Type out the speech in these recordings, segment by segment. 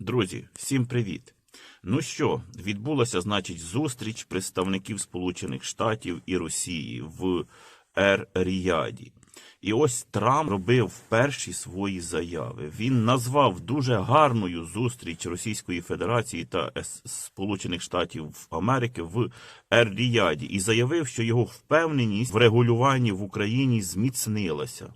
Друзі, всім привіт! Ну що, відбулася, значить, зустріч представників Сполучених Штатів і Росії в Ер-Ріяді. І ось Трамп робив перші свої заяви. Він назвав дуже гарною зустріч Російської Федерації та Сполучених Штатів Америки в Ер-Ріяді і заявив, що його впевненість в регулюванні в Україні зміцнилася.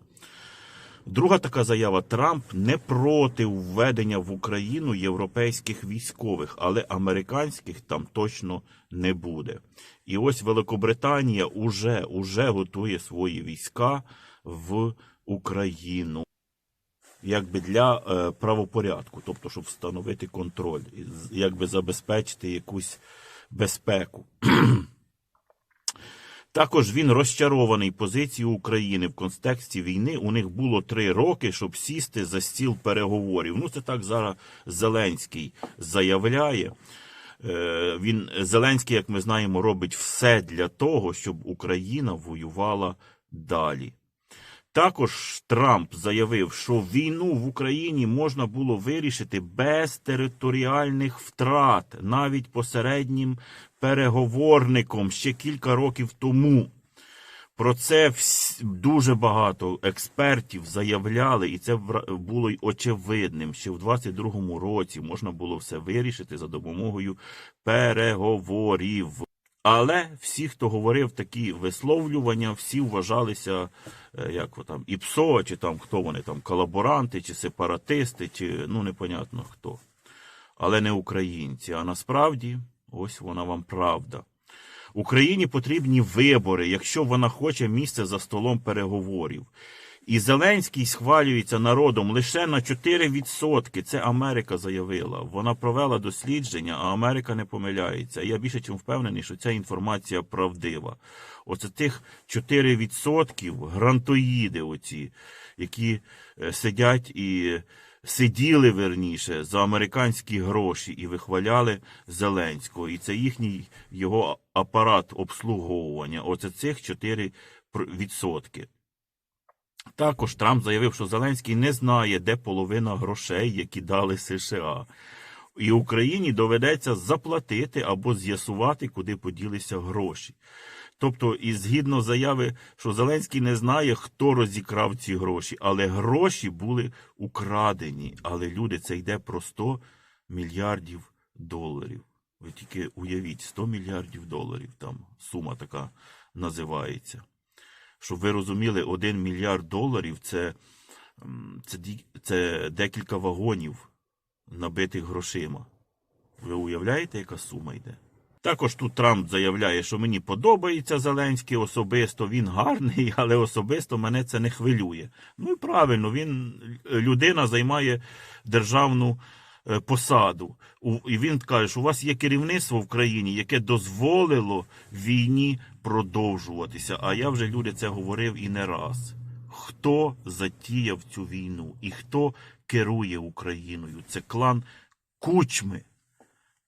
Друга така заява: Трамп не проти введення в Україну європейських військових, але американських там точно не буде. І ось Великобританія уже, уже готує свої війська в Україну. Якби для е, правопорядку, тобто, щоб встановити контроль, якби забезпечити якусь безпеку. Також він розчарований позицією України в контексті війни. У них було три роки, щоб сісти за стіл переговорів. Ну, це так зараз Зеленський заявляє. Е, Він Зеленський, як ми знаємо, робить все для того, щоб Україна воювала далі. Також Трамп заявив, що війну в Україні можна було вирішити без територіальних втрат, навіть посереднім переговорником ще кілька років тому. Про це дуже багато експертів заявляли, і це було й очевидним. Ще в 22-му році можна було все вирішити за допомогою переговорів. Але всі, хто говорив такі висловлювання, всі вважалися е, як там ІПСО, чи там хто вони там колаборанти, чи сепаратисти, чи ну непонятно хто. Але не українці. А насправді, ось вона вам правда. Україні потрібні вибори, якщо вона хоче місце за столом переговорів. І Зеленський схвалюється народом лише на 4%. Це Америка заявила. Вона провела дослідження, а Америка не помиляється. Я більше чим впевнений, що ця інформація правдива. Оце тих 4% грантоїди, оці, які е, сидять і сиділи верніше за американські гроші і вихваляли Зеленського. І це їхній його апарат обслуговування. Оце цих 4%. Також Трамп заявив, що Зеленський не знає, де половина грошей, які дали США. І Україні доведеться заплатити або з'ясувати, куди поділися гроші. Тобто, і згідно заяви, що Зеленський не знає, хто розікрав ці гроші, але гроші були украдені. Але люди, це йде про 100 мільярдів доларів. Ви тільки уявіть, 100 мільярдів доларів там сума така називається. Щоб ви розуміли, 1 мільярд доларів це, це, це декілька вагонів набитих грошима. Ви уявляєте, яка сума йде? Також тут Трамп заявляє, що мені подобається Зеленський особисто, він гарний, але особисто мене це не хвилює. Ну і правильно, він людина займає державну посаду. І він каже, що у вас є керівництво в країні, яке дозволило війні продовжуватися. А я вже люди це говорив і не раз. Хто затіяв цю війну і хто керує Україною? Це клан Кучми.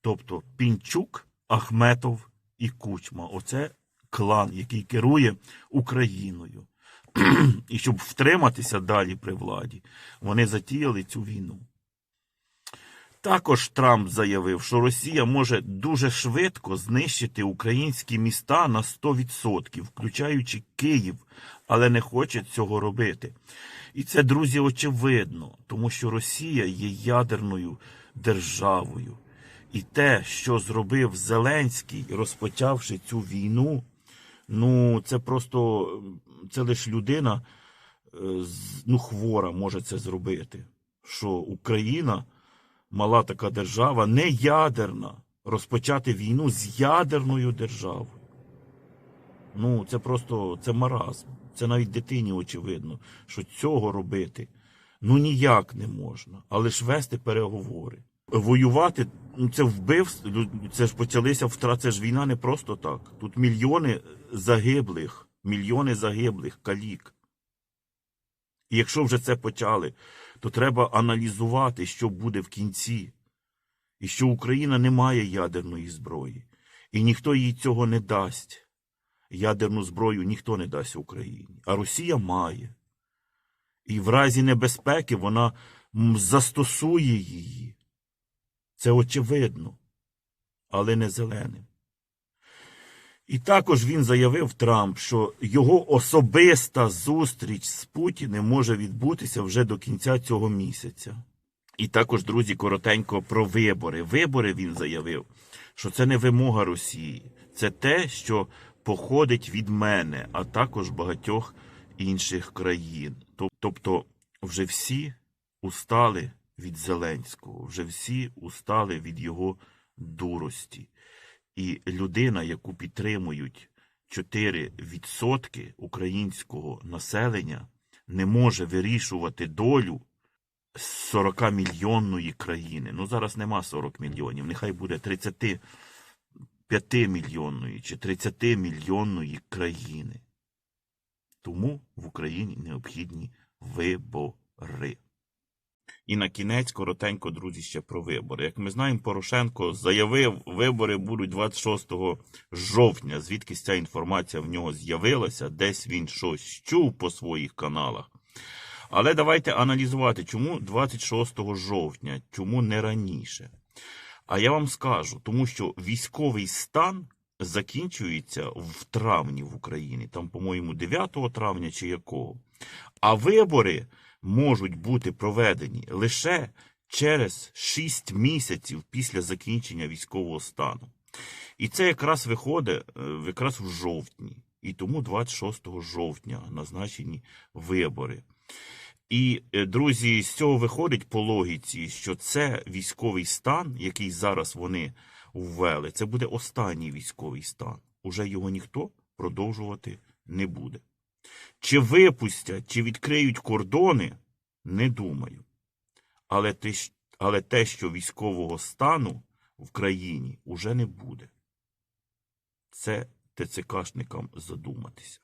Тобто Пінчук, Ахметов і Кучма. Оце клан, який керує Україною. І щоб втриматися далі при владі, вони затіяли цю війну. Також Трамп заявив, що Росія може дуже швидко знищити українські міста на 100%, включаючи Київ, але не хоче цього робити. І це, друзі, очевидно, тому що Росія є ядерною державою. І те, що зробив Зеленський, розпочавши цю війну, ну це просто це лише людина, е, ну, хвора може це зробити. Що Україна, мала така держава, не ядерна, розпочати війну з ядерною державою. Ну, це просто це маразм. Це навіть дитині очевидно, що цього робити ну ніяк не можна, але ж вести переговори. Воювати ну, це вбивство, це ж почалися втрати, це ж війна не просто так. Тут мільйони загиблих, мільйони загиблих, калік. І якщо вже це почали, то треба аналізувати, що буде в кінці. І що Україна не має ядерної зброї. І ніхто їй цього не дасть. Ядерну зброю ніхто не дасть Україні. А Росія має. І в разі небезпеки вона застосує її. Це очевидно, але не зеленим. І також він заявив Трамп, що його особиста зустріч з Путіним може відбутися вже до кінця цього місяця. І також, друзі, коротенько про вибори. Вибори він заявив, що це не вимога Росії, це те, що походить від мене, а також багатьох інших країн. Тобто, вже всі устали від Зеленського, вже всі устали від його дурості. І людина, яку підтримують 4% українського населення, не може вирішувати долю 40 мільйонної країни. Ну зараз нема 40 мільйонів, нехай буде 35 мільйонної чи 30 мільйонної країни. Тому в Україні необхідні вибори. І на кінець коротенько, друзі, ще про вибори. Як ми знаємо, Порошенко заявив, вибори будуть 26 жовтня. Звідки ця інформація в нього з'явилася, десь він щось чув по своїх каналах. Але давайте аналізувати, чому 26 жовтня, чому не раніше. А я вам скажу, тому що військовий стан закінчується в травні в Україні, там, по-моєму, 9 травня чи якого. А вибори можуть бути проведені лише через 6 місяців після закінчення військового стану. І це якраз виходить е, якраз в жовтні. І тому 26 жовтня назначені вибори. І, е, друзі, з цього виходить по логіці, що це військовий стан, який зараз вони ввели, це буде останній військовий стан. Уже його ніхто продовжувати не буде. Чи випустять, чи відкриють кордони, не думаю. Але те, але те, що військового стану в країні уже не буде. Це ТЦКшникам задуматися.